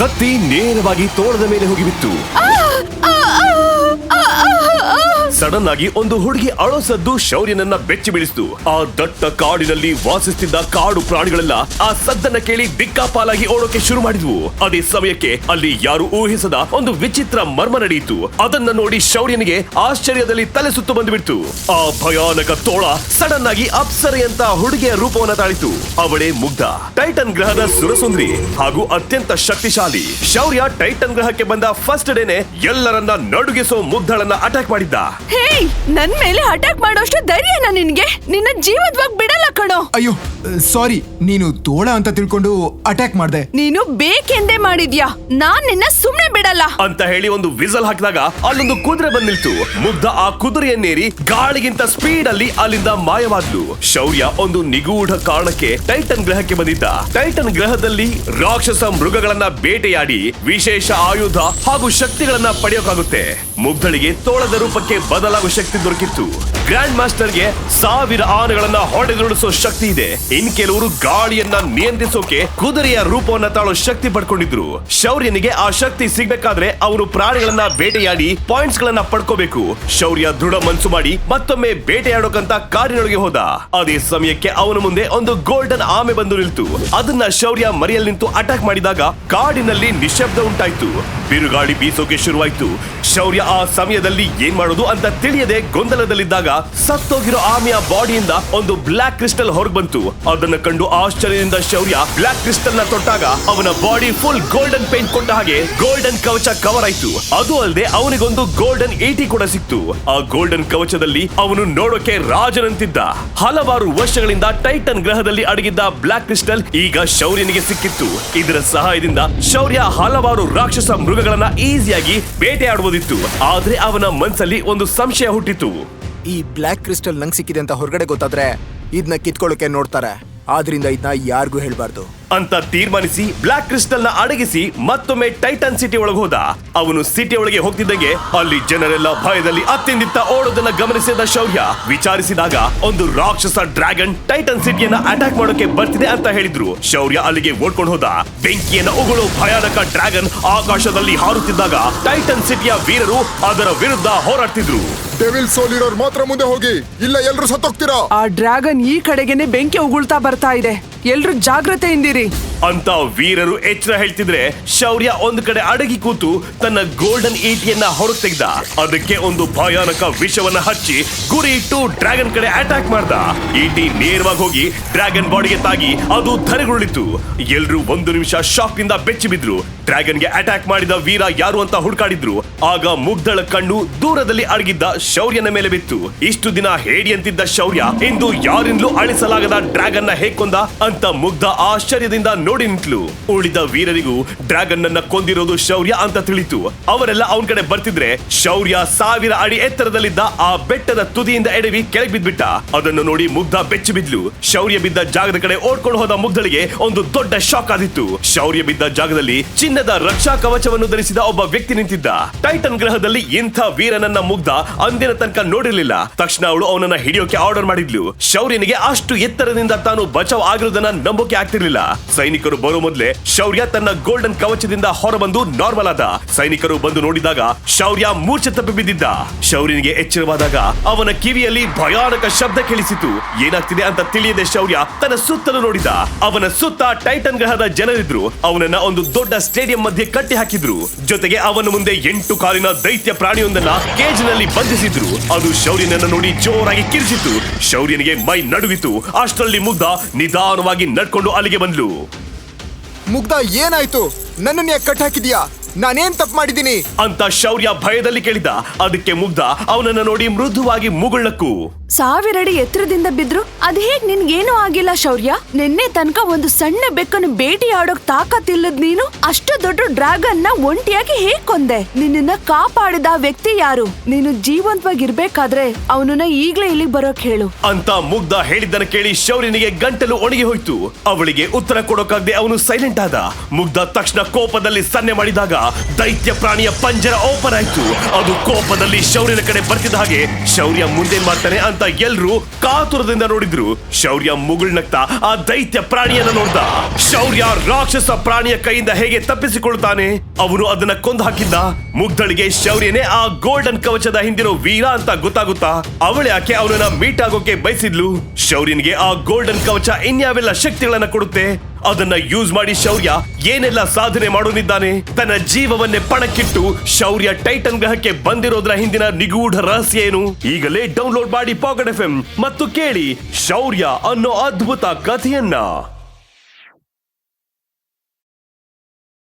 ಕತ್ತಿ ನೇರವಾಗಿ ತೋಳದ ಮೇಲೆ ಹೋಗಿ ಬಿತ್ತು. ಸಡನ್ ಆಗಿ ಒಂದು ಹುಡುಗಿ ಅಳೋಸದ್ದು ಶೌರ್ಯನನ್ನ ಬೆಚ್ಚಿ ಬೀಳಿಸಿತು. ಆ ದಟ್ಟ ಕಾಡಿನಲ್ಲಿ ವಾಸಿಸುತ್ತಿದ್ದ ಕಾಡು ಪ್ರಾಣಿಗಳೆಲ್ಲ ಆ ಸದ್ದನ್ನ ಕೇಳಿ ದಿಕ್ಕಾಪಾಲಾಗಿ ಓಡೋಕೆ ಶುರು ಮಾಡಿದ್ವು. ಅದೇ ಸಮಯಕ್ಕೆ ಅಲ್ಲಿ ಯಾರು ಊಹಿಸದ ಒಂದು ವಿಚಿತ್ರ ಮರ್ಮ ನಡೆಯಿತು. ಅದನ್ನ ನೋಡಿ ಶೌರ್ಯನಿಗೆ ಆಶ್ಚರ್ಯದಲ್ಲಿ ತಲೆ ಸುತ್ತು ಬಂದುಬಿಡ್ತು. ಆ ಭಯಾನಕ ತೋಳ ಸಡನ್ ಆಗಿ ಅಪ್ಸರೆಯಂತ ಹುಡುಗಿಯ ರೂಪವನ್ನ ತಾಳಿತು. ಅವಳೇ ಮುಗ್ಧ. ಟೈಟನ್ ಗ್ರಹದ ಸುರಸುಂದ್ರಿ ಹಾಗೂ ಅತ್ಯಂತ ಶಕ್ತಿಶಾಲಿ. ಶೌರ್ಯ ಟೈಟನ್ ಗ್ರಹಕ್ಕೆ ಬಂದ ಫಸ್ಟ್ ಡೇನೆ ಎಲ್ಲರನ್ನ ನಡುಗಿಸೋ ಮುಗ್ಧಳನ್ನ ಅಟ್ಯಾಕ್ ಮಾಡಿದ್ದ. ಹೇಯ್ ನನ್ ಮೇಲೆ ಅಟ್ಯಾಕ್ ಮಾಡೋಷ್ಟು ಧೈರ್ಯನ ನಿನ್ಗೆ? ನಿನ್ನ ಜೀವದ್ವಾಗಿ ಬಿಡಲ್ಲ ಕಣೋ. ಅಯ್ಯೋ ಸಾರಿ ನೀನು ತೋಳ ಅಂತ ತಿಳ್ಕೊಂಡು ಅಟ್ಯಾಕ್ ಮಾಡ್ದೆ. ನೀನು ಬೇಕೆಂದೇ ಮಾಡಿದ್ಯಾ? ನಾನ್ ನಿನ್ನ ಸುಮ್ನೆ ಬಿಡಲ್ಲ. ಅಂತ ಹೇಳಿ ಒಂದು ವಿಸಲ್ ಹಾಕಿದಾಗ ಅಲ್ಲೊಂದು ಕುದುರೆ ಬಂದ್ ನಿಲ್ತು ಮುಗ್ಧ ಆ ಕುದುರೆಯನ್ನೇರಿ ಗಾಳಿಗಿಂತ ಸ್ಪೀಡ್ ಅಲ್ಲಿ ಅಲ್ಲಿಂದ ಮಾಯವಾದ್ಲು. ಶೌರ್ಯ ಒಂದು ನಿಗೂಢ ಕಾರಣಕ್ಕೆ ಟೈಟನ್ ಗ್ರಹಕ್ಕೆ ಬಂದಿದ್ದ. ಟೈಟನ್ ಗ್ರಹದಲ್ಲಿ ರಾಕ್ಷಸ ಮೃಗಗಳನ್ನ ಬೇಟೆಯಾಡಿ ವಿಶೇಷ ಆಯುಧ ಹಾಗೂ ಶಕ್ತಿಗಳನ್ನ ಪಡೆಯೋಕಾಗುತ್ತೆ. ಮುಗ್ಧಳಿಗೆ ತೋಳದ ರೂಪಕ್ಕೆ ಬದಲಾಗುವ ಶಕ್ತಿ ದೊರಕಿತ್ತು. ಗ್ರ್ಯಾಂಡ್ ಮಾಸ್ಟರ್ಗೆ ಸಾವಿರ ಆನೆಗಳನ್ನ ಹೊಡೆದುರುಳಿಸೋ ಶಕ್ತಿ ಇದೆ. ಇನ್ ಕೆಲವರು ಗಾಳಿಯನ್ನ ನಿಯಂತ್ರಿಸೋಕೆ ಕುದುರೆಯ ರೂಪವನ್ನ ತಾಳೋ ಶಕ್ತಿ ಪಡ್ಕೊಂಡಿದ್ರು. ಶೌರ್ಯನಿಗೆ ಆ ಶಕ್ತಿ ಸಿಗ್ಬೇಕಾದ್ರೆ ಅವರು ಪ್ರಾಣಿಗಳನ್ನ ಬೇಟೆಯಾಡಿ ಪಾಯಿಂಟ್ಸ್ ಗಳನ್ನ ಪಡ್ಕೋಬೇಕು. ಶೌರ್ಯ ದೃಢ ಮನ್ಸು ಮಾಡಿ ಮತ್ತೊಮ್ಮೆ ಬೇಟೆಯಾಡೋಕಂತ ಕಾರಿನೊಳಗೆ ಹೋದ. ಅದೇ ಸಮಯಕ್ಕೆ ಅವನ ಮುಂದೆ ಒಂದು ಗೋಲ್ಡನ್ ಆಮೆ ಬಂದು ನಿಲ್ತು. ಅದನ್ನ ಶೌರ್ಯ ಮರಿಯಲ್ಲಿ ನಿಂತು ಅಟ್ಯಾಕ್ ಮಾಡಿದಾಗ ಕಾಡಿನಲ್ಲಿ ನಿಶಬ್ದ ಉಂಟಾಯ್ತು. ಬಿರುಗಾಳಿ ಬೀಸೋಕೆ ಶುರುವಾಯ್ತು. ಶೌರ್ಯ ಆ ಸಮಯದಲ್ಲಿ ಏನ್ ಮಾಡೋದು ಅಂತ ತಿಳಿಯದೆ ಗೊಂದಲದಲ್ಲಿದ್ದಾಗ ಸತ್ತೋಗಿರೋ ಆಮೆಯ ಬಾಡಿಯಿಂದ ಒಂದು ಬ್ಲಾಕ್ ಕ್ರಿಸ್ಟಲ್ ಹೊರಗ್ ಬಂತು. ಅದನ್ನ ಕಂಡು ಆಶ್ಚರ್ಯದಿಂದ ಶೌರ್ಯ ಬ್ಲಾಕ್ ಕ್ರಿಸ್ಟಲ್ನ ತೊಟ್ಟಾಗ ಅವನ ಬಾಡಿ ಫುಲ್ ಗೋಲ್ಡನ್ ಪೇಂಟ್ ಕೊಟ್ಟ ಹಾಗೆ ಗೋಲ್ಡನ್ ಕವಚ ಕವರ್ ಆಯ್ತು. ಅದು ಅಲ್ಲದೆ ಅವನಿಗೊಂದು ಗೋಲ್ಡನ್ ಏಟಿ ಕೂಡ ಸಿಕ್ತು. ಆ ಗೋಲ್ಡನ್ ಕವಚದಲ್ಲಿ ಅವನು ನೋಡೋಕೆ ರಾಜನಂತಿದ್ದ. ಹಲವಾರು ವರ್ಷಗಳಿಂದ ಟೈಟನ್ ಗ್ರಹದಲ್ಲಿ ಅಡಗಿದ್ದ ಬ್ಲಾಕ್ ಕ್ರಿಸ್ಟಲ್ ಈಗ ಶೌರ್ಯನಿಗೆ ಸಿಕ್ಕಿತ್ತು. ಇದರ ಸಹಾಯದಿಂದ ಶೌರ್ಯ ಹಲವಾರು ರಾಕ್ಷಸ ಮೃಗಗಳನ್ನ ಈಸಿಯಾಗಿ ಬೇಟೆಯಾಡುವುದಿತ್ತು. ಆದ್ರೆ ಅವನ ಮನ್ಸಲ್ಲಿ ಒಂದು ಸಂಶಯ ಹುಟ್ಟಿತ್ತು. ಈ ಬ್ಲ್ಯಾಕ್ ಕ್ರಿಸ್ಟಲ್ ನಂಗೆ ಸಿಕ್ಕಿದೆ ಅಂತ ಹೊರಗಡೆ ಗೊತ್ತಾದ್ರೆ ಇದನ್ನ ಕಿತ್ಕೊಳ್ಳೋಕೆ ನೋಡ್ತಾರೆ. ಆದ್ರಿಂದ ಇದನ್ನ ಯಾರಿಗೂ ಹೇಳ್ಬಾರ್ದು. ಅಂತ ತೀರ್ಮಾನಿಸಿ ಬ್ಲಾಕ್ ಕ್ರಿಸ್ಟಲ್ನ ಅಡಗಿಸಿ ಮತ್ತೊಮ್ಮೆ ಟೈಟನ್ ಸಿಟಿ ಒಳಗೆ ಹೋದ. ಅವನು ಸಿಟಿ ಒಳಗೆ ಹೋಗ್ತಿದ್ದಂಗೆ ಅಲ್ಲಿ ಜನರೆಲ್ಲ ಭಯದಲ್ಲಿ ಅತ್ತಿಂದಿತ್ತ ಓಡೋದನ್ನ ಗಮನಿಸಿದ ಶೌರ್ಯ. ವಿಚಾರಿಸಿದಾಗ ಒಂದು ರಾಕ್ಷಸ ಡ್ರ್ಯಾಗನ್ ಟೈಟನ್ ಸಿಟಿಯನ್ನ ಅಟ್ಯಾಕ್ ಮಾಡೋಕೆ ಬರ್ತಿದೆ ಅಂತ ಹೇಳಿದ್ರು. ಶೌರ್ಯ ಅಲ್ಲಿಗೆ ಓಡ್ಕೊಂಡು ಹೋದ. ಬೆಂಕಿಯನ್ನ ಉಗುಳು ಭಯಾನಕ ಡ್ರ್ಯಾಗನ್ ಆಕಾಶದಲ್ಲಿ ಹಾರುತ್ತಿದ್ದಾಗ ಟೈಟನ್ ಸಿಟಿಯ ವೀರರು ಅದರ ವಿರುದ್ಧ ಹೋರಾಡ್ತಿದ್ರು. ಡೆವಿಲ್ ಸೋಲ್ ಮಾತ್ರ ಮುಂದೆ ಹೋಗಿ. ಇಲ್ಲ, ಎಲ್ರು ಸತ್ತೋಗ್ತೀರಾ? ಆ ಡ್ರ್ಯಾಗನ್ ಈ ಕಡೆಗೆನೆ ಬೆಂಕಿ ಉಗುಳ್ತಾ ಬರ್ತಾ ಇದೆ. ಎಲ್ರು ಜಾಗ್ರತೆಯಿಂದಿರಿ. ಅಂತ ವೀರರು ಎಚ್ಚರ ಹೇಳ್ತಿದ್ರೆ ಶೌರ್ಯ ಒಂದ್ ಕಡೆ ಅಡಗಿ ಕೂತು ತನ್ನ ಗೋಲ್ಡನ್ ಈಟಿಯನ್ನ ಹೊರಗೆ ತೆಗೆದ. ಅದಕ್ಕೆ ಒಂದು ಭಯಾನಕ ವಿಷವನ್ನ ಹಚ್ಚಿ ಗುರಿ ಇಟ್ಟು ಡ್ರ್ಯಾಗನ್ ಕಡೆ ಅಟ್ಯಾಕ್ ಮಾಡ್ದ. ಈಟಿ ನೇರವಾಗಿ ಹೋಗಿ ಡ್ರ್ಯಾಗನ್ ಬಾಡಿಗೆ ತಾಗಿ ಅದು ಧರೆಗುರುಳಿತು. ಎಲ್ರು ಒಂದು ನಿಮಿಷ ಶಾಕ್ ಇಂದ ಬೆಚ್ಚಿ ಬಿದ್ರು. ಡ್ರ್ಯಾಗನ್ಗೆ ಅಟ್ಯಾಕ್ ಮಾಡಿದ ವೀರ ಯಾರು ಅಂತ ಹುಡುಕಾಡಿದ್ರು. ಆಗ ಮುಗ್ಧಳ ಕಣ್ಣು ದೂರದಲ್ಲಿ ಅಡಗಿದ್ದ ಶೌರ್ಯನ ಮೇಲೆ ಬಿತ್ತು. ಇಷ್ಟು ದಿನ ಹೇಡಿಯಂತಿದ್ದ ಶೌರ್ಯ ಇಂದು ಯಾರಿಂದಲೂ ಅಳಿಸಲಾಗದ ಡ್ರ್ಯಾಗನ್ನ ಹೇಕೊಂದ ಅಂತ ಮುಗ್ಧ, ಆಶ್ಚರ್ಯದಿಂದ ನೋಡಿ ನಿಂತ್ಲು. ಉಳಿದ ವೀರರಿಗೂ ಡ್ರ್ಯಾಗನ್ ಅನ್ನ ಕೊಂದಿರೋದು ಶೌರ್ಯ ಅಂತ ತಿಳಿತು. ಅವರೆಲ್ಲ ಅವನ ಕಡೆ ಬರ್ತಿದ್ರೆ ಶೌರ್ಯ ಸಾವಿರ ಅಡಿ ಎತ್ತರದಲ್ಲಿದ್ದ ಆ ಬೆಟ್ಟದ ತುದಿಯಿಂದ ಎಡವಿ ಕೆಳಗೆ ಬಿದ್ಬಿಟ್ಟ. ಅದನ್ನು ನೋಡಿ ಮುಗ್ಧ ಬೆಚ್ಚಿ ಬಿದ್ಲು. ಶೌರ್ಯ ಬಿದ್ದ ಜಾಗದ ಕಡೆ ಓಡ್ಕೊಂಡು ಹೋದ ಮುಗ್ಧಳಿಗೆ ಒಂದು ದೊಡ್ಡ ಶಾಕ್ ಆದಿತ್ತು. ಶೌರ್ಯ ಬಿದ್ದ ಜಾಗದಲ್ಲಿ ಚಿನ್ನದ ರಕ್ಷಾ ಕವಚವನ್ನು ಧರಿಸಿದ ಒಬ್ಬ ವ್ಯಕ್ತಿ ನಿಂತಿದ್ದ. ಟೈಟನ್ ಗ್ರಹದಲ್ಲಿ ಇಂಥ ವೀರನನ್ನ ಮುಗ್ಧ ಅಂದಿನ ತನಕ ನೋಡಿರ್ಲಿಲ್ಲ. ತಕ್ಷಣ ಅವಳು ಅವನನ್ನ ಹಿಡಿಯೋಕೆ ಆರ್ಡರ್ ಮಾಡಿದ್ಲು. ಶೌರ್ಯನಿಗೆ ಅಷ್ಟು ಎತ್ತರದಿಂದ ತಾನು ಬಚಾವ್ ಆಗಿರೋದನ್ನ ನಂಬೋಕೆ ಆಗ್ತಿರ್ಲಿಲ್ಲ. ಸೈನಿಕರು ಬರೋ ಮೊದಲೇ ಶೌರ್ಯ ತನ್ನ ಗೋಲ್ಡನ್ ಕವಚದಿಂದ ಹೊರಬಂದು ನಾರ್ಮಲ್ ಆದ. ಸೈನಿಕರು ಬಂದು ನೋಡಿದಾಗ ಶೌರ್ಯ ಮೂರ್ಛೆ ತಪ್ಪಿ ಬಿದ್ದಿದ್ದ. ಶೌರ್ಯನಿಗೆ ಎಚ್ಚರವಾದಾಗ ಅವನ ಕಿವಿಯಲ್ಲಿ ಭಯಾನಕ ಶಬ್ದ ಕೇಳಿಸಿತು. ಏನಾಗ್ತಿದೆ ಅಂತ ತಿಳಿಯದೆ ಶೌರ್ಯ ತನ್ನ ಸುತ್ತಲೂ ನೋಡಿದ. ಅವನ ಸುತ್ತ ಟೈಟನ್ ಗ್ರಹದ ಜನರಿದ್ರು. ಅವನನ್ನ ಒಂದು ದೊಡ್ಡ ಸ್ಟೇಡಿಯಂ ಮಧ್ಯೆ ಕಟ್ಟಿ ಹಾಕಿದ್ರು. ಜೊತೆಗೆ ಅವನ ಮುಂದೆ ಎಂಟು ಕಾಲಿನ ದೈತ್ಯ ಪ್ರಾಣಿಯೊಂದನ್ನ ಕೇಜ್ನಲ್ಲಿ ಬಂಧಿಸಿದ್ರು. ಅದು ಶೌರ್ಯನನ್ನ ನೋಡಿ ಜೋರಾಗಿ ಕಿರಿಸಿತು ಶೌರ್ಯನಿಗೆ ಮೈ ನಡುವಿತು. ಅಷ್ಟರಲ್ಲಿ ಮುದ್ದ ನಿಧಾನವಾಗಿ ನಡ್ಕೊಂಡು ಅಲ್ಲಿಗೆ ಬಂದ್ಲು. ಮುಗ್ಧ ಏನಾಯ್ತು? ನನ್ನನ್ನ ಯಾಕೆ ಕಟ್ ಹಾಕಿದ್ಯಾ? ನಾನೇನ್ ತಪ್ಪು ಮಾಡಿದ್ದೀನಿ? ಅಂತ ಶೌರ್ಯ ಭಯದಲ್ಲಿ ಕೇಳಿದ. ಅದಕ್ಕೆ ಮುಗ್ಧ ಅವನನ್ನ ನೋಡಿ ಮೃದುವಾಗಿ ಮುಗುಳ್ಳಕ್ಕೂ ಸಾವಿರ ಅಡಿ ಎತ್ತರದಿಂದ ಬಿದ್ರು, ಅದ್ ಹೇಗ್ ನಿನ್ಗೇನು ಆಗಿಲ್ಲ ಶೌರ್ಯ? ನಿನ್ನೆ ತನಕ ಒಂದು ಸಣ್ಣ ಬೆಕ್ಕನ್ನು ಭೇಟಿ ಆಡೋಕ್ ತಾಕತ್ತಿಲ್ಲದ್ ನೀನು? ಅಷ್ಟು ದೊಡ್ಡ ಡ್ರ್ಯಾಗನ್ನ ಒಂಟಿಯಾಗಿ ಹೇಗ್ ಕೊಂದೆ? ನಿನ್ನ ಕಾಪಾಡಿದ ವ್ಯಕ್ತಿ ಯಾರು? ನೀನು ಜೀವಂತವಾಗಿರ್ಬೇಕಾದ್ರೆ ಅವನನ್ನ ಈಗ್ಲೇ ಇಲ್ಲಿ ಬರೋಕ್ ಹೇಳು. ಅಂತ ಮುಗ್ಧ ಹೇಳಿದ್ದನ್ನ ಕೇಳಿ ಶೌರ್ಯನಿಗೆ ಗಂಟಲು ಒಣಗಿ ಹೋಯ್ತು. ಅವಳಿಗೆ ಉತ್ತರ ಕೊಡೋಕಾಗದೆ ಅವನು ಸೈಲೆಂಟ್ ಆದ. ಮುಗ್ಧ ತಕ್ಷಣ ಕೋಪದಲ್ಲಿ ಸನ್ನೆ ಮಾಡಿದಾಗ ದೈತ್ಯ ಪ್ರಾಣಿಯ ಪಂಜರ ಓಪನ್ ಆಯ್ತು. ಅದು ಕೋಪದಲ್ಲಿ ಶೌರ್ಯನ ಕಡೆ ಬರ್ತಿದ್ದ ಹಾಗೆ ಶೌರ್ಯ ಮುಂದೆ ಮಾಡ್ತಾನೆ ಅಂತ ಅಂತ ಎಲ್ರು ಕಾತುರದಿಂದ ನೋಡಿದ್ರು. ಶೌರ್ಯ ಮುಗುಳ್ನಗ್ತಾ ಆ ದೈತ್ಯ ಪ್ರಾಣಿಯನ್ನ ನೋಡ್ದ ಶೌರ್ಯ ರಾಕ್ಷಸ ಪ್ರಾಣಿಯ ಕೈಯಿಂದ ಹೇಗೆ ತಪ್ಪಿಸಿಕೊಳ್ತಾನೆ? ಅವನು ಅದನ್ನ ಕೊಂದು ಹಾಕಿದ್ದ. ಮುಗ್ಧಳಿಗೆ ಶೌರ್ಯನೇ ಆ ಗೋಲ್ಡನ್ ಕವಚದ ಹಿಂದಿರೋ ವೀರ ಅಂತ ಗೊತ್ತಾಗುತ್ತಾ? ಅವಳೆ ಆಕೆ ಅವನನ್ನ ಮೀಟ್ ಆಗೋಕೆ ಬಯಸಿದ್ಲು. ಶೌರ್ಯನಿಗೆ ಆ ಗೋಲ್ಡನ್ ಕವಚ ಇನ್ಯಾವೆಲ್ಲ ಶಕ್ತಿಗಳನ್ನ ಕೊಡುತ್ತೆ? ಅದನ್ನ ಯೂಸ್ ಮಾಡಿ ಶೌರ್ಯ ಏನೆಲ್ಲ ಸಾಧನೆ ಮಾಡೋನಿದ್ದಾನೆ? ತನ್ನ ಜೀವವನ್ನೇ ಪಣಕ್ಕಿಟ್ಟು ಶೌರ್ಯ ಟೈಟನ್ ಗ್ರಹಕ್ಕೆ ಬಂದಿರೋದ್ರ ಹಿಂದಿನ ನಿಗೂಢ ರಹಸ್ಯ ಏನು? ಈಗಲೇ ಡೌನ್ಲೋಡ್ ಮಾಡಿ ಪಾಕೆಟ್ ಎಫ್ ಮತ್ತು ಕೇಳಿ ಶೌರ್ಯ ಅನ್ನೋ ಅದ್ಭುತ ಕಥೆಯನ್ನ.